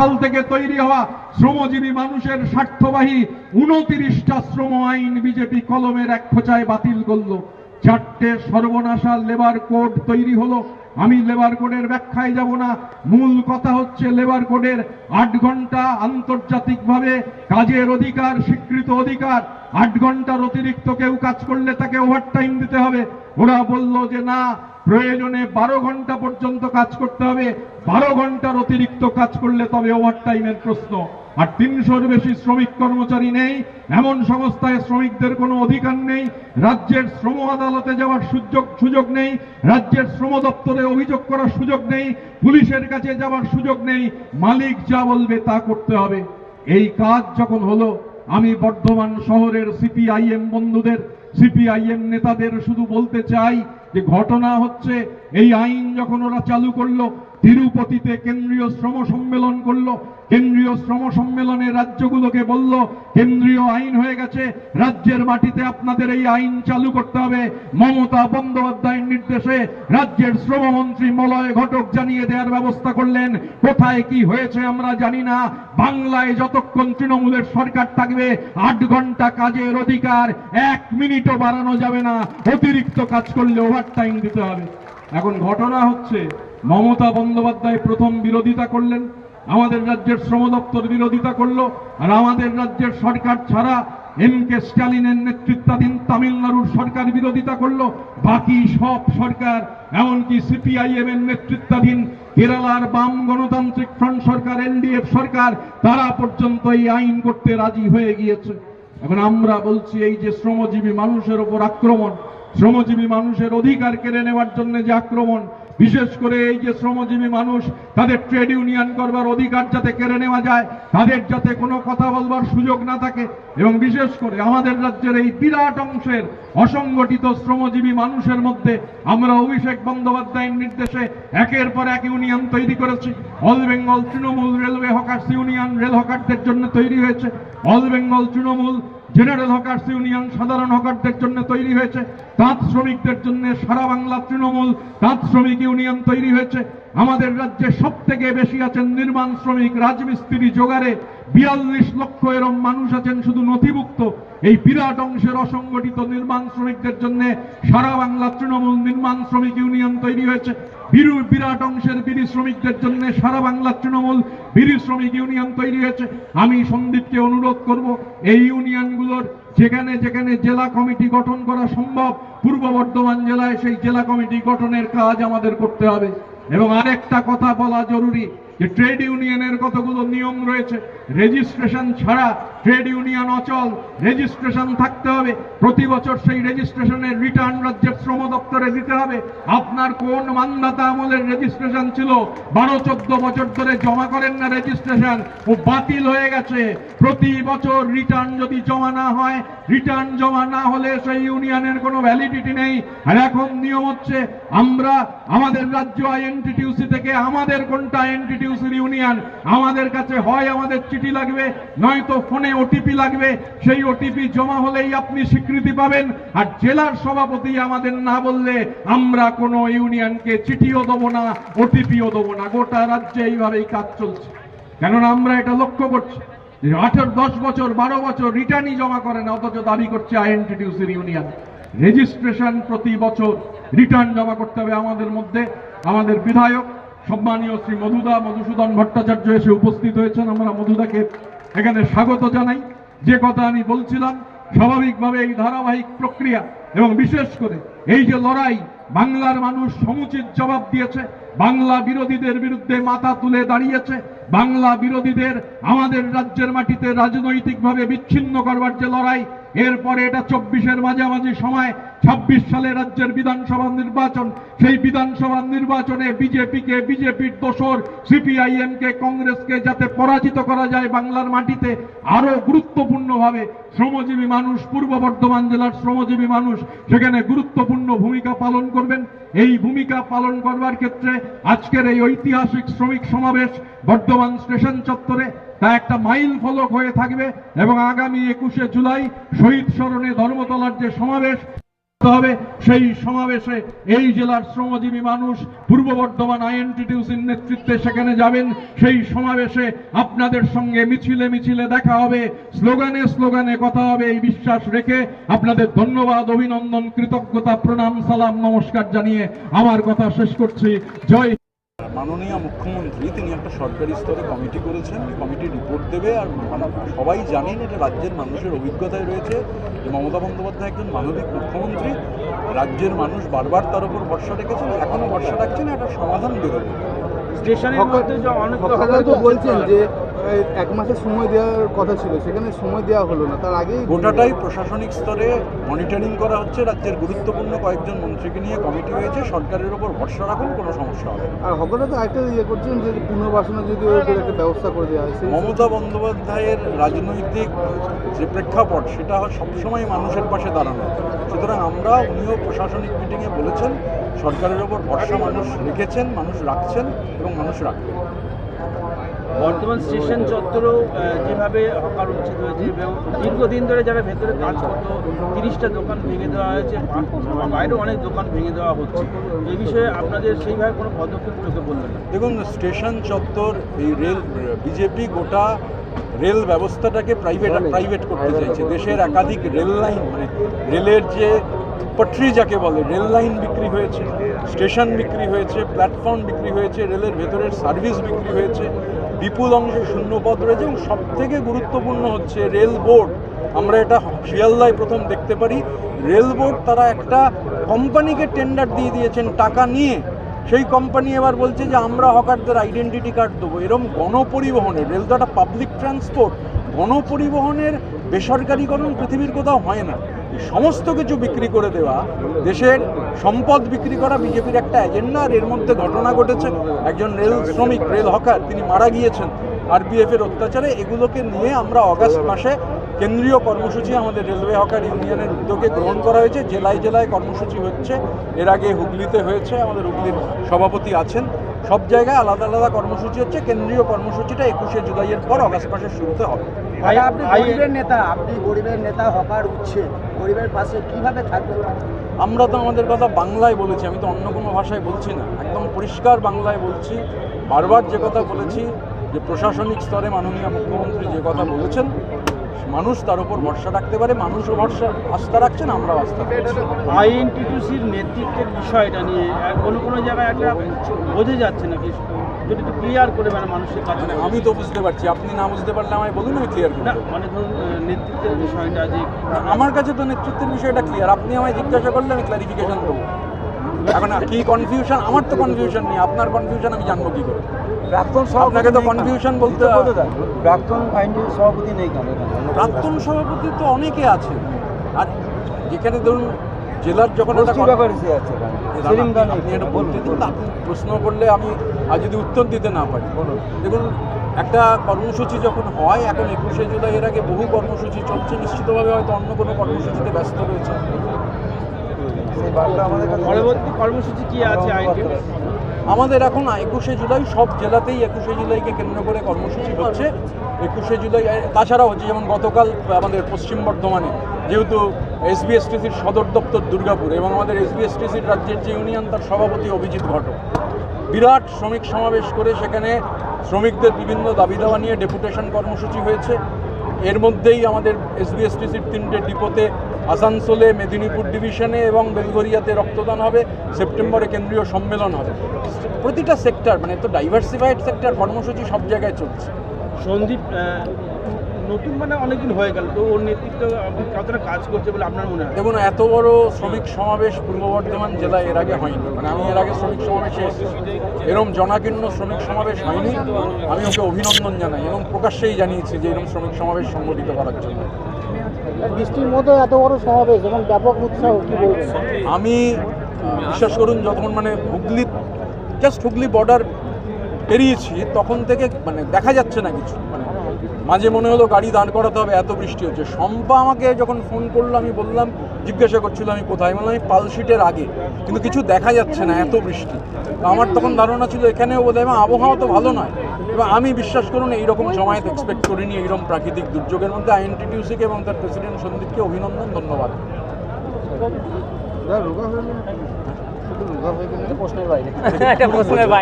সাল থেকে তৈরি হওয়া শ্রমজীবী মানুষের স্বার্থবাহী উনতিরিশটা শ্রম আইন বিজেপি কলমের এক খোঁচায় বাতিল করল। চারটে সর্বনাশা লেবার কোড তৈরি হলো। আমি লেবার কোডের ব্যাখ্যায় যাব না। মূল কথা হচ্ছে লেবার কোডের আট ঘণ্টা আন্তর্জাতিকভাবে কাজের অধিকার, স্বীকৃত অধিকার। আট ঘণ্টার অতিরিক্ত কেউ কাজ করলে তাকে ওভারটাইম দিতে হবে। ওরা বলল যে না প্রয়োজনে বারো ঘণ্টা পর্যন্ত কাজ করতে হবে। বারো ঘণ্টার অতিরিক্ত কাজ করলে তবে ওভারটাইমের প্রশ্ন। আর তিনশোর বেশি শ্রমিক কর্মচারী নেই, এমন সংস্থায় শ্রমিকদের কোনো অধিকার নেই, রাজ্যের শ্রম আদালতে যাওয়ার সুযোগ সুযোগ নেই, রাজ্যের শ্রম দপ্তরে অভিযোগ করার সুযোগ নেই, পুলিশের কাছে যাওয়ার সুযোগ নেই, মালিক যা বলবে তা করতে হবে। এই কাজ যখন হলো, আমি বর্ধমান শহরের সিপিআইএম বন্ধুদের সিপিআইএম নেতাদের শুধু বলতে চাই যে ঘটনা হচ্ছে এই আইন যখন ওরা চালু করল তিরুপতিতে কেন্দ্রীয় শ্রম সম্মেলন করল। কেন্দ্রীয় শ্রম সম্মেলনে রাজ্যগুলোকে বলল, কেন্দ্রীয় আইন হয়ে গেছে, রাজ্যের মাটিতে আপনাদের এই আইন চালু করতে হবে। মমতা বন্দ্যোপাধ্যায়ের নির্দেশে রাজ্যের শ্রমমন্ত্রী মলয় ঘটক জানিয়ে দেওয়ার ব্যবস্থা করলেন। কোথায় কি হয়েছে আমরা জানি না। বাংলায় যতক্ষণ তৃণমূলের সরকার থাকবে, আট ঘণ্টা কাজের অধিকার এক মিনিটও বাড়ানো যাবে না। অতিরিক্ত কাজ করলে ওভার টাইম দিতে হবে। এখন ঘটনা হচ্ছে মমতা বন্দ্যোপাধ্যায় প্রথম বিরোধিতা করলেন, আমাদের রাজ্যের শ্রম দপ্তর বিরোধিতা করল, আর আমাদের রাজ্যের সরকার ছাড়া এম কে স্ট্যালিনের নেতৃত্বাধীন তামিলনাড়ুর সরকার বিরোধিতা করল, বাকি সব সরকার, এমনকি সিপিআইএম এর নেতৃত্বাধীন কেরালার বাম গণতান্ত্রিক ফ্রন্ট সরকার এলডিএফ সরকার, তারা পর্যন্ত এই আইন করতে রাজি হয়ে গিয়েছে। এখন আমরা বলছি, এই যে শ্রমজীবী মানুষের ওপর আক্রমণ, শ্রমজীবী মানুষের অধিকার কেড়ে নেওয়ার জন্য যে আক্রমণ বিশেষ করে এই যে শ্রমজীবী মানুষ, তাদের ট্রেড ইউনিয়ন করবার অধিকার যাতে কেড়ে নেওয়া যায়, তাদের যাতে কোনো কথা বলবার সুযোগ না থাকে এবং বিশেষ করে আমাদের রাজ্যের এই বিরাট অংশের অসংগঠিত শ্রমজীবী মানুষের মধ্যে আমরা অভিষেক বন্দ্যোপাধ্যায়ের নির্দেশে একের পর এক ইউনিয়ন তৈরি করেছি। All Bengal Trinamool railway hawkers union rail হকারদের জন্য তৈরি হয়েছে। All Bengal Trinamool general hawkers union সাধারণ হকারদের জন্য তৈরি হয়েছে। তাঁত শ্রমিকদের জন্য সারা বাংলা তৃণমূল তাঁত শ্রমিক ইউনিয়ন তৈরি হয়েছে। আমাদের রাজ্যে সব থেকে বেশি আছেন নির্মাণ শ্রমিক, রাজমিস্ত্রি জোগাড়ে বিয়াল্লিশ লক্ষ এরম মানুষ আছেন শুধু নথিভুক্ত। এই বিরাট অংশের অসংগঠিত নির্মাণ শ্রমিকদের জন্য সারা বাংলা তৃণমূল নির্মাণ শ্রমিক ইউনিয়ন তৈরি হয়েছে। বিরু বিরাট অংশের বিড়ি শ্রমিকদের জন্য সারা বাংলার তৃণমূল বিড়ি শ্রমিক ইউনিয়ন তৈরি হয়েছে। আমি সন্দীপকে অনুরোধ করব, এই ইউনিয়নগুলোর যেখানে যেখানে জেলা কমিটি গঠন করা সম্ভব, পূর্ব বর্ধমান জেলায় সেই জেলা কমিটি গঠনের কাজ আমাদের করতে হবে। এবং আরেকটা কথা বলা জরুরি যে ট্রেড ইউনিয়নের কতগুলো নিয়ম রয়েছে রেজিস্ট্রেশন ছাড়া ট্রেড ইউনিয়ন অচল রেজিস্ট্রেশন থাকতে হবে, প্রতি বছর সেই রেজিস্ট্রেশনের রিটার্ন রাজ্যের শ্রম দপ্তরে দিতে হবে। আপনার কোন মানদাতা আমলের রেজিস্ট্রেশন ছিল? বারো, চোদ্দ বছর ধরে জমা করেন না রেজিস্ট্রেশন ও বাতিল হয়ে গেছে। প্রতি বছর রিটার্ন যদি জমা না হয় রিটার্ন জমা না হলে সেই ইউনিয়নের কোনো ভ্যালিডিটি নেই। আর এখন নিয়ম হচ্ছে, আমরা আমাদের রাজ্য আইএনটিটিউসি থেকে আমাদের কোনটা আইএনটিটিউসির ইউনিয়ন আমাদের কাছে হয়, আমাদের চিঠি লাগবে, নয়তো ফোনে ওটিপি লাগবে, সেই ওটিপি জমা হলেই আপনি স্বীকৃতি পাবেন, আর জেলার সভাপতি আমাদের না বললে আমরা কোনো ইউনিয়নকে চিঠিও দেবো না ওটিপিও দেবো না, গোটা রাজ্যে এইভাবেই কাজ চলছে। কেননা আমরা এটা লক্ষ্য করছি আঠারো, দশ বছর, বারো বছর রিটার্নই জমা করে না, অথচ দাবি করছে আইএনটিটিউসির ইউনিয়ন রেজিস্ট্রেশন প্রতি বছর রিটার্ন জমা করতে হবে আমাদের মধ্যে, আমাদের বিধায়ক সম্মানীয় শ্রী মধুদা মধুসূদন ভট্টাচার্য এসে উপস্থিত হয়েছেন। আমরা মধুদাকে এখানে স্বাগত জানাই। যে কথা আমি বলছিলাম, স্বাভাবিকভাবে এই ধারাবাহিক প্রক্রিয়া এবং বিশেষ করে এই যে লড়াই, বাংলার মানুষ সমুচিত জবাব দিয়েছে, বাংলা বিরোধীদের বিরুদ্ধে মাথা তুলে দাঁড়িয়েছে বাংলা বিরোধীদের আমাদের রাজ্যের মাটিতে রাজনৈতিকভাবে বিচ্ছিন্ন করবার যে লড়াই, এরপরে এটা চব্বিশের মাঝামাঝি সময়, ছাব্বিশ সালে রাজ্যের বিধানসভা নির্বাচন, সেই বিধানসভা নির্বাচনে বিজেপিকে বিজেপির দোসর সিপিআইএম কে কংগ্রেসকে যাতে পরাজিত করা যায় বাংলার মাটিতে আরও গুরুত্বপূর্ণভাবে শ্রমজীবী মানুষ, পূর্ব বর্ধমান জেলার শ্রমজীবী মানুষ, সেখানে গুরুত্বপূর্ণ ভূমিকা পালন করবেন। এই ভূমিকা পালন করবার ক্ষেত্রে আজকের এই ঐতিহাসিক শ্রমিক সমাবেশ, বর্ধমান স্টেশন চত্বরে তা একটা মাইল ফলক হয়ে থাকবে এবং আগামী একুশে জুলাই শহীদ স্মরণে ধর্মতলার যে সমাবেশ হবে, সেই সমাবেশে এই জেলার শ্রমজীবী মানুষ, পূর্ব বর্ধমান আইএনটিটিউসির নেতৃত্বে সেখানে যাবেন। সেই সমাবেশে আপনাদের সঙ্গে মিছিলে মিছিলে দেখা হবে, স্লোগানে স্লোগানে কথা হবে, এই বিশ্বাস রেখে আপনাদের ধন্যবাদ, অভিনন্দন, কৃতজ্ঞতা, প্রণাম, সালাম, নমস্কার জানিয়ে আমার কথা শেষ করছি। জয় মাননীয় মুখ্যমন্ত্রী তিনি একটা সরকারি স্তরে কমিটি করেছেন। কমিটি রিপোর্ট দেবে আর মানে সবাই জানেন এটা রাজ্যের মানুষের অভিজ্ঞতায় রয়েছে যে মমতা বন্দ্যোপাধ্যায় একজন মানবিক মুখ্যমন্ত্রী। রাজ্যের মানুষ বারবার তার উপর ভরসা রেখেছেন এখনও ভরসা রাখছেন একটা সমাধান বেরোবে। স্টেশনের মধ্যে যে অনেক কথা বলছেন যে এক মাসের সময় দেওয়ার কথা ছিল সেখানে সময় দেওয়া হলো না। তার আগেই গোটাটাই প্রশাসনিক স্তরে মনিটরিং করা হচ্ছে রাজ্যের গুরুত্বপূর্ণ কয়েকজন মন্ত্রীকে নিয়ে কমিটি হয়েছে সরকারের ওপর ভরসা রাখুন কোনো সমস্যা হবে আর হকাররা তো একটা ইয়ে করছেন যে পুনর্বাসনের যদি একটা ব্যবস্থা করে দেওয়া হয় সেই মমতা বন্দ্যোপাধ্যায়ের রাজনৈতিক যে প্রেক্ষাপট সেটা সবসময় মানুষের পাশে দাঁড়ানো। সুতরাং আমরা উনিও প্রশাসনিক মিটিংয়ে বলেছেন সরকারের ওপর ভরসা মানুষ রেখেছেন মানুষ রাখছেন এবং মানুষ রাখবেন। বর্তমান স্টেশন চত্বরেও যেভাবে হকার উচ্ছেদ হয়েছে এবং দীর্ঘদিন ধরে যারা ভেতরে কাজ করতো, তিরিশটা দোকান ভেঙে দেওয়া হয়েছে বাইরেও অনেক দোকান ভেঙে দেওয়া হচ্ছে। এই বিষয়ে আপনাদের সেইভাবে কোনো পদক্ষেপ চোখে বললেন না? দেখুন, স্টেশন চত্বর, এই রেল, বিজেপি গোটা রেল ব্যবস্থাটাকে প্রাইভেট প্রাইভেট করতে চাইছে। দেশের একাধিক রেল লাইন মানে রেলের যে পটরি যাকে বলে, রেল লাইন বিক্রি হয়েছে, স্টেশন বিক্রি হয়েছে, প্ল্যাটফর্ম বিক্রি হয়েছে, রেলের ভেতরের সার্ভিস বিক্রি হয়েছে, বিপুল অংশে শূন্যপদ রয়েছে এবং সব থেকে গুরুত্বপূর্ণ হচ্ছে রেল বোর্ড। আমরা এটা শিয়ালদায় প্রথম দেখতে পারি। রেল বোর্ড তারা একটা কোম্পানিকে টেন্ডার দিয়ে দিয়েছেন টাকা নিয়ে। সেই কোম্পানি এবার বলছে যে, আমরা হকারদের আইডেন্টিটি কার্ড দেবো। এরম গণপরিবহনের, রেল তো একটা পাবলিক ট্রান্সপোর্ট গণপরিবহনের বেসরকারীকরণ পৃথিবীর কোথাও হয় না। সমস্ত কিছু বিক্রি করে দেওয়া দেশের সম্পদ বিক্রি করা বিজেপির একটা এজেন্ডা আর এর মধ্যে ঘটনা ঘটেছে একজন রেল শ্রমিক রেল হকার তিনি মারা গিয়েছেন আরপিএফ এর অত্যাচারে এগুলোকে নিয়ে আমরা অগাস্ট মাসে কেন্দ্রীয় কর্মসূচি আমাদের রেলওয়ে হকার ইউনিয়নের উদ্যোগে গ্রহণ করা হয়েছে জেলায় জেলায় কর্মসূচি হচ্ছে এর আগে হুগলিতে হয়েছে আমাদের হুগলির সভাপতি আছেন সব জায়গায় আলাদা আলাদা কর্মসূচি হচ্ছে কেন্দ্রীয় কর্মসূচিটা একুশে জুলাইয়ের পর অগাস্ট মাসের শুরুতে হবে নেতা আপনি গরিবের নেতা হকার উঠছে গরিবের পাশে কীভাবে থাকবেন আমরা তো আমাদের কথা বাংলায় বলেছি, আমি তো অন্য কোনো ভাষায় বলছি না। একদম পরিষ্কার বাংলায় বলছি, বারবার যে কথা বলেছি, যে প্রশাসনিক স্তরে মাননীয় মুখ্যমন্ত্রী যে কথা বলেছেন, মানুষ তার উপর ভরসা রাখতে পারে, মানুষও ভরসা, আস্থা রাখছেন, আমরাও আস্থা আইএনটিটিউসির নেতৃত্বের বিষয়টা নিয়ে কোনো কোনো জায়গায় একটা বোঝা যাচ্ছে না কি যদি একটু ক্লিয়ার করে মানে মানুষের কাছে মানে আমি তো বুঝতে পারছি। আপনি না বুঝতে পারলে আমায় বলুন আমি ক্লিয়ার না করব মানে ধরুন নেতৃত্বের বিষয়টা যে আমার কাছে তো নেতৃত্বের বিষয়টা ক্লিয়ার আপনি আমায় জিজ্ঞাসা করলে আমি ক্লারিফিকেশন দেবো। এখন কি কনফিউশন আমার তো কনফিউশন নেই। আপনার কনফিউশন আমি জানব কি করে? প্রাক্তন আপনাকে তো কনফিউশন বলতে হবে প্রাক্তন আইনজীবী সভাপতি নেই কেন? প্রাক্তন সভাপতি তো অনেকে আছে আর যেখানে ধরুন জেলার যখন আপনি এটা বলতে দিন আপনি প্রশ্ন করলে আমি আর যদি উত্তর দিতে না পারি। দেখুন একটা কর্মসূচি যখন হয় এখন একুশে জুলাই এর আগে বহু কর্মসূচি চলছে নিশ্চিতভাবে হয়তো অন্য কোনো কর্মসূচিতে ব্যস্ত রয়েছে। পরবর্তী কর্মসূচি কি আছে আমাদের এখন একুশে জুলাই সব জেলাতেই একুশে জুলাইকে কেন্দ্র করে কর্মসূচি হচ্ছে। একুশে জুলাই তাছাড়াও হচ্ছে যেমন গতকাল আমাদের পশ্চিম বর্ধমানে যেহেতু এসবিএসটিসির সদর দপ্তর দুর্গাপুর এবং আমাদের এসবিএসটিসির রাজ্যের যে ইউনিয়ন, তার সভাপতি অভিজিৎ ঘটক। বিরাট শ্রমিক সমাবেশ করে সেখানে শ্রমিকদের বিভিন্ন দাবি দাওয়া নিয়ে ডেপুটেশন কর্মসূচি হয়েছে। এর মধ্যেই আমাদের এসবিএসটিসির তিনটে ডিপোতে আসানসোলে মেদিনীপুর ডিভিশনে এবং বেলগরিয়াতে রক্তদান হবে। সেপ্টেম্বরে কেন্দ্রীয় সম্মেলন হবে। প্রতিটা সেক্টর মানে তো ডাইভার্সিফাইড সেক্টর কর্মসূচি সব জায়গায় চলছে। সন্দীপ নতুন মানে অনেকদিন হয়ে গেল তো ওর নেতৃত্ব আপনি কতটা কাজ করছে বলে আপনার মনে হয়? দেখুন এত বড় শ্রমিক সমাবেশ পূর্ব বর্ধমান জেলায় এর আগে হয়নি। মানে আমি এর আগে শ্রমিক সমাবেশে এসেছি। এরকম জনাকীর্ণ শ্রমিক সমাবেশ হয়নি। আমি ওকে অভিনন্দন জানাই। এবং প্রকাশ্যেই জানিয়েছি যে এরকম শ্রমিক সমাবেশ সংগঠিত করার জন্য। বৃষ্টির মধ্যে এত বড় সমাবেশ এবং ব্যাপক উৎসাহ কি আমি বিশ্বাস করুন যখন মানে হুগলি জাস্ট হুগলি বর্ডার পেরিয়েছি তখন থেকে মানে দেখা যাচ্ছে না কিছু। মাঝে মনে হলো গাড়ি দাঁড় করাতে হবে এত বৃষ্টি হচ্ছে। শম্পা আমাকে যখন ফোন করল আমি বললাম জিজ্ঞাসা করছিল আমি কোথায়? বললাম আমি পালশিটের আগে। কিন্তু কিছু দেখা যাচ্ছে না এত বৃষ্টি। আমার তখন ধারণা ছিল এখানেও বোধ এবং আবহাওয়া তো ভালো নয়। এবং আমি বিশ্বাস করুন এইরকম সময় এক্সপেক্ট করিনি এইরকম প্রাকৃতিক দুর্যোগের মধ্যে আইএনটিটিউসিকে এবং তার প্রেসিডেন্ট সন্দীপকে অভিনন্দন ধন্যবাদ। রোগা হয়ে গেল শুধু রোগা হয়ে গেল প্রশ্নের বাইরে। একটা প্রশ্নের বাইরে।